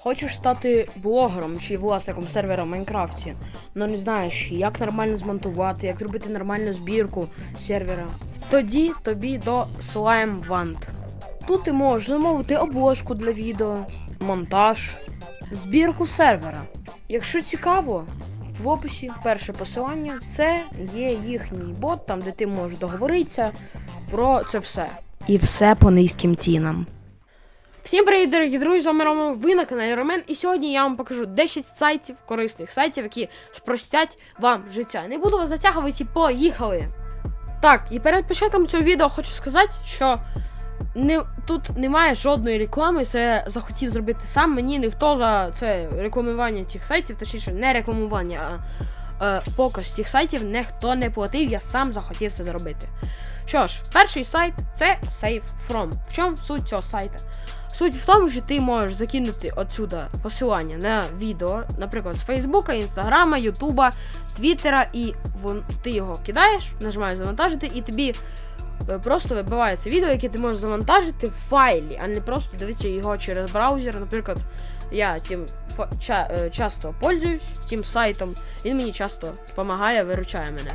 Хочеш стати блогером чи власником сервера в Майнкрафті, але не знаєш, як нормально змонтувати, як зробити нормальну збірку сервера. Тоді тобі до Slime Wand. Тут ти можеш замовити обложку для відео, монтаж, збірку сервера. Якщо цікаво, в описі перше посилання це є їхній бот, там де ти можеш договоритися про це все. І все по низьким цінам. Всім привіт, дорогі друзі, з вами Рома, ви на каналі Ромен, і сьогодні я вам покажу 10 сайтів, корисних сайтів, які спростять вам життя. Не буду вас затягувати, поїхали! Так, і перед початком цього відео хочу сказати, що не, тут немає жодної реклами, це захотів зробити сам. Мені ніхто за це рекламування цих сайтів, точніше, не рекламування, а е, показ цих сайтів ніхто не платив, я сам захотів це зробити. Що ж, перший сайт це Save From. В чому суть цього сайта? Суть в тому, що ти можеш закинути отсюда посилання на відео, наприклад, з Фейсбука, Інстаграма, Ютуба, Твіттера, і вон, ти його кидаєш, нажимаєш завантажити, і тобі е, просто вибивається відео, яке ти можеш завантажити в файлі, а не просто дивитися його через браузер. Наприклад, я тим ча- е, часто пользуюсь тим сайтом, він мені часто допомагає, виручає мене.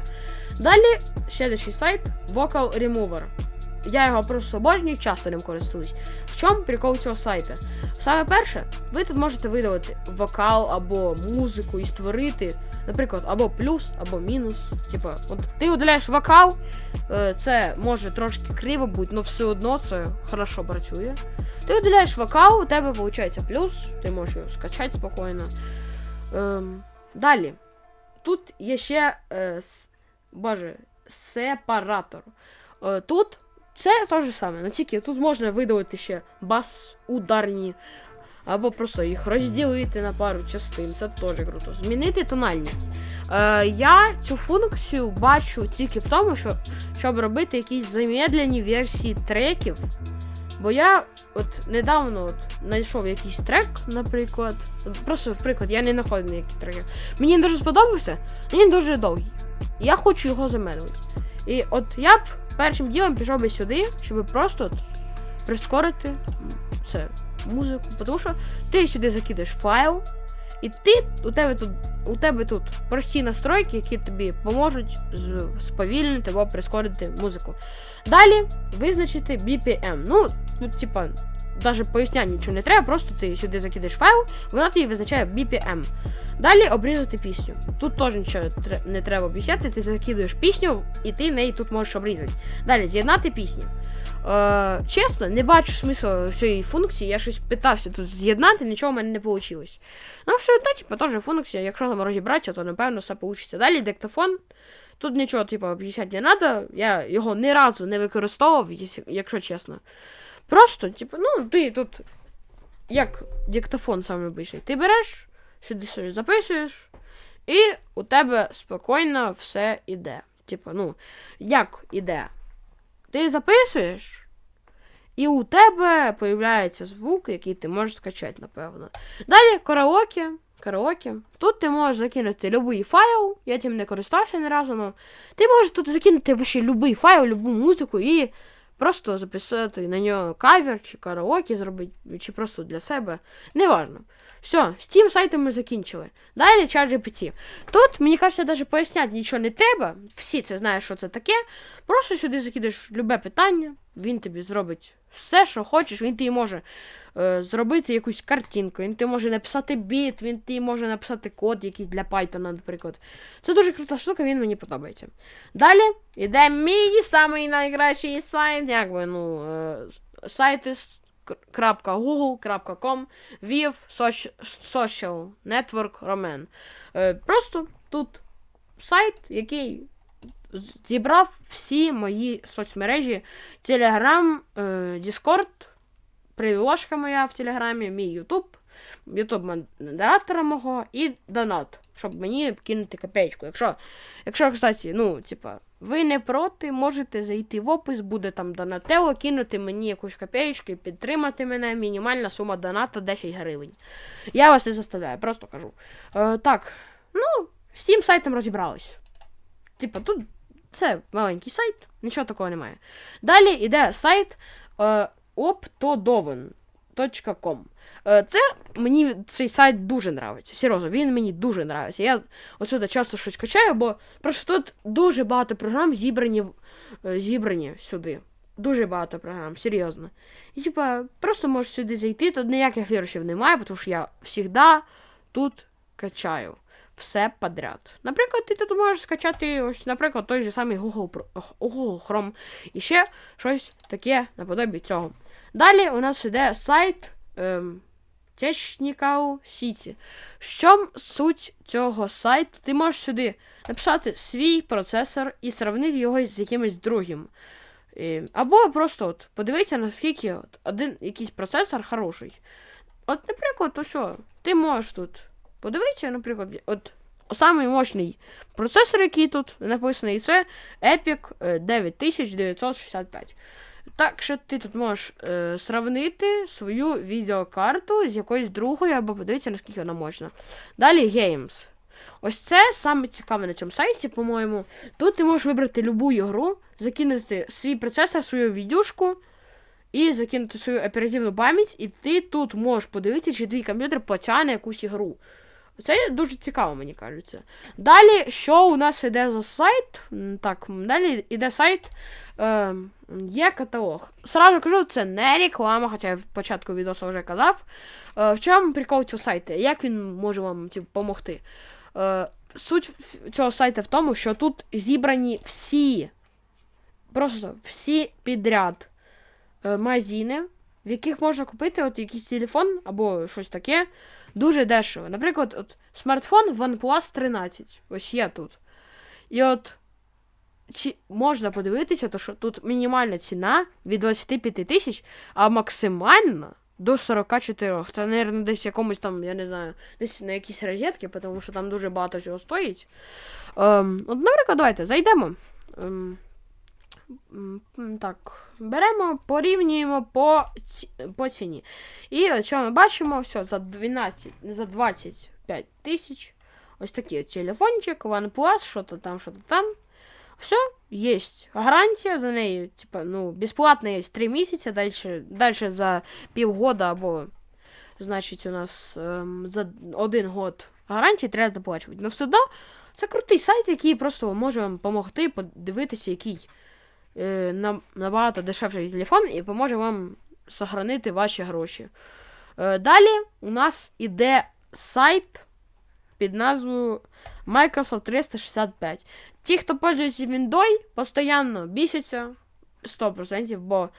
Далі, следующий сайт Vocal Remover. Я його просто обожнюю, часто ним користуюсь. В чому прикол цього сайту? Саме перше, ви тут можете видалити вокал або музику і створити, наприклад, або плюс, або мінус. Типа, от ти удаляєш вокал, е, це може трошки криво бути, але все одно це хорошо працює. Ти видаляєш вокал, у тебе виходить плюс, ти можеш його скачати спокійно. Ем, далі. Тут є ще. Е, боже, сепаратор. Е, тут це те ж саме, але тільки тут можна видалити ще бас ударні, або просто їх розділити на пару частин. Це теж круто. Змінити тональність. Е, я цю функцію бачу тільки в тому, що, щоб робити якісь замедлені версії треків. Бо я от недавно от знайшов якийсь трек, наприклад. Просто, наприклад, я не знаходив ніякі треки. Мені дуже сподобався, він дуже довгий. Я хочу його замедлити. І от я б першим ділом пішов би сюди, щоб просто прискорити це музику. Тому що ти сюди закидаєш файл, і ти у тебе тут у тебе тут прості настройки, які тобі поможуть сповільнити або прискорити музику. Далі визначити BPM. Ну, тут, типа, навіть пояснять нічого не треба, просто ти сюди закидаєш файл, вона тобі визначає BPM. Далі обрізати пісню. Тут теж нічого не треба обіцяти, ти закидуєш пісню, і ти неї тут можеш обрізати. Далі з'єднати пісню. Е, чесно, не бачу смислу цієї функції. Я щось питався тут з'єднати, нічого в мене не вийшло. Ну, все одно, типу, теж функція, якщо там розібратися, то напевно все вийде. Далі диктофон. Тут нічого, типу, об'ясняти не треба. Я його ні разу не використовував, якщо чесно. Просто, типу, ну, ти тут, як диктофон обичний, ти береш, сюди щось записуєш, і у тебе спокійно все іде. Типу, ну, як іде? Ти записуєш, і у тебе появляється звук, який ти можеш скачати, напевно. Далі караоке. Караоке. Тут ти можеш закинути будь-який файл, я тим не користався ні разу, але ти можеш тут закинути будь-який файл, любу музику і просто записати на нього кавер чи караоке зробити, чи просто для себе. Неважно. Все, з тим сайтом ми закінчили. Далі ChatGPT. Тут, мені кажеться, навіть поясняти нічого не треба. Всі це знають, що це таке. Просто сюди закидаєш любе питання, він тобі зробить все, що хочеш, він тобі може е, зробити якусь картинку, він тобі може написати біт, він тобі може написати код якийсь для Python, наприклад. Це дуже крута штука, він мені подобається. Далі іде мій самий найкращий сайт, як би, ну, е, сайти .google.com Viv Soci- Social Network Roman. Е, Просто тут сайт, який зібрав всі мої соцмережі. Telegram, Discord, приложка моя в Телеграмі, мій YouTube, YouTube модератора мого і донат, щоб мені кинути копеечку. Якщо, якщо, кстати, ну, типа, ви не проти, можете зайти в опис, буде там донатело, кинути мені якусь копеечку підтримати мене. Мінімальна сума доната 10 гривень. Я вас не заставляю, просто кажу. Е, так, ну, з цим сайтом розібрались. Типа, тут це маленький сайт, нічого такого немає. Далі йде сайт е, Оптодовен. Site.com. Е, Це мені цей сайт дуже нравиться. Серйозно, він мені дуже нравиться. Я отсюди часто щось качаю, бо просто тут дуже багато програм зібрані, е, зібрані сюди. Дуже багато програм, серйозно. І типа, просто можеш сюди зайти, тут ніяких вірусів немає, тому що я завжди тут качаю все подряд. Наприклад, ти тут можеш скачати, ось, наприклад, той же самий Google, Google Chrome і ще щось таке наподобі цього. Далі у нас іде сайт ем, Technical City. В чому суть цього сайту? Ти можеш сюди написати свій процесор і сравнити його з якимось другим. Е, Або просто от, подивитися, наскільки от, один якийсь процесор хороший. От, наприклад, то що, ти можеш тут подивитися, наприклад, от самий мощний процесор, який тут написаний, це Epic е, 9965. Так що ти тут можеш е, сравнити свою відеокарту з якоюсь другою, або подивитися, наскільки вона мощна. Далі Games. Ось це саме цікаве на цьому сайті, по-моєму. Тут ти можеш вибрати любу ігру, закинути свій процесор, свою відюшку і закинути свою оперативну пам'ять, і ти тут можеш подивитися, чи твій комп'ютер потягне якусь ігру. Це дуже цікаво, мені кажеться. Далі, що у нас іде за сайт? Так, далі йде сайт. Е, є каталог. Сразу кажу, це не реклама, хоча я в початку відео вже казав. Е, в чому прикол цього сайту? Як він може вам типу, допомогти? Е, суть цього сайту в тому, що тут зібрані всі, просто всі підряд е, магазини, в яких можна купити от якийсь телефон або щось таке дуже дешево. Наприклад, от смартфон OnePlus 13. Ось є тут. І от чи можна подивитися, то що тут мінімальна ціна від 25 тисяч, а максимальна до 44. Це, мабуть, десь якомусь там, я не знаю, десь на якісь розетки, тому що там дуже багато всього стоїть. Ем, от, наприклад, давайте зайдемо. Ем, так, беремо, порівнюємо по, ці, по ціні. І що ми бачимо, все, за 12, за 25 тисяч. Ось такий телефончик, OnePlus, що-то там, що-то там. Все, есть гарантія за нею, типа, ну, безплатно є 3 місяці, дальше, дальше за півгода або, значить, у нас ем, за один год гарантії треба доплачувати. Ну, все одно, це крутий сайт, який просто може вам допомогти подивитися, який набагато дешевший телефон і поможе вам сохранити ваші гроші. Е, далі у нас іде сайт під назвою Microsoft 365. Ті, хто пользується Windows, постійно бісяться 100%, бо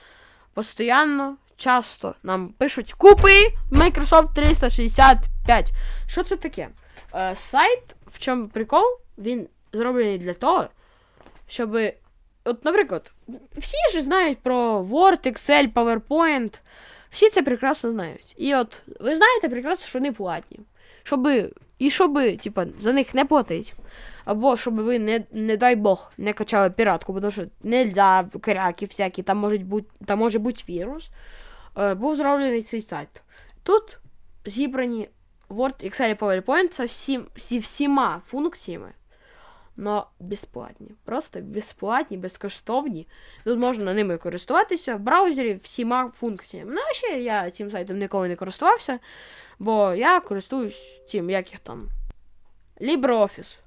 постійно, часто нам пишуть купи Microsoft 365. Що це таке? Е, сайт, в чому прикол, він зроблений для того, щоб. От, наприклад, всі ж знають про Word, Excel, PowerPoint. Всі це прекрасно знають. І от ви знаєте прекрасно, що вони платні. Щоби, і щоби, типа, за них не платить. Або щоб ви, не, не дай Бог, не качали піратку, тому що нельзя кряки всякі, там може бути, там може бути вірус. Е, був зроблений цей сайт. Тут зібрані Word, Excel і PowerPoint зі всіма функціями, но безплатні. Просто безплатні, безкоштовні. Тут можна ними користуватися в браузері всіма функціями. Ну, ще я цим сайтом ніколи не користувався, бо я користуюсь цим, як їх там. LibreOffice.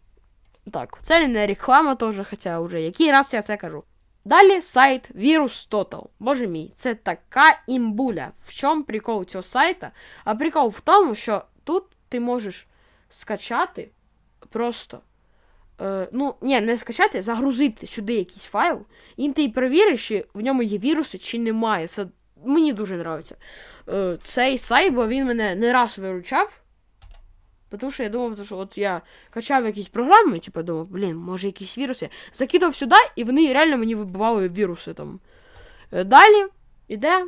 Так, це не реклама теж, хоча вже який раз я це кажу. Далі сайт Virus Total. Боже мій, це така імбуля. В чому прикол цього сайта? А прикол в тому, що тут ти можеш скачати просто. Е, ну, ні, не скачати, загрузити сюди якийсь файл, і ти перевіриш, чи в ньому є віруси, чи немає. Це мені дуже подобається. Е, цей сайт, бо він мене не раз виручав. Тому що я думав, що от я качав якісь програми, типу думав, блін, може якісь віруси. Закидав сюди, і вони реально мені вибивали віруси там. Е, Далі іде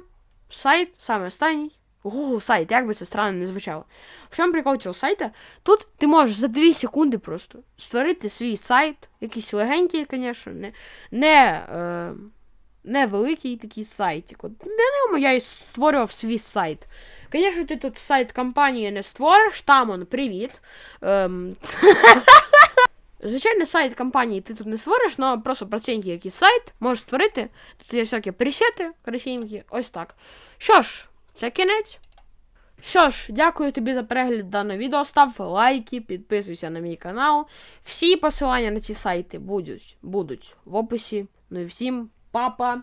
сайт, саме останній. Google сайт, як би це странно не звучало. В чому прикол цього сайта? Тут ти можеш за 2 секунди просто створити свій сайт, якийсь легенький, звісно, не, не, е, не великий такий сайтик. От, ньому я і створював свій сайт. Звісно, ти тут сайт компанії не створиш, там он, привіт. Ем... Звичайно, сайт компанії ти тут не створиш, але просто простенький якийсь сайт можеш створити. Тут є всякі пресети красивенькі, ось так. Що ж, Це кінець. Що ж, дякую тобі за перегляд даного відео. Став лайки, підписуйся на мій канал. Всі посилання на ці сайти будуть, будуть в описі. Ну і всім, папа!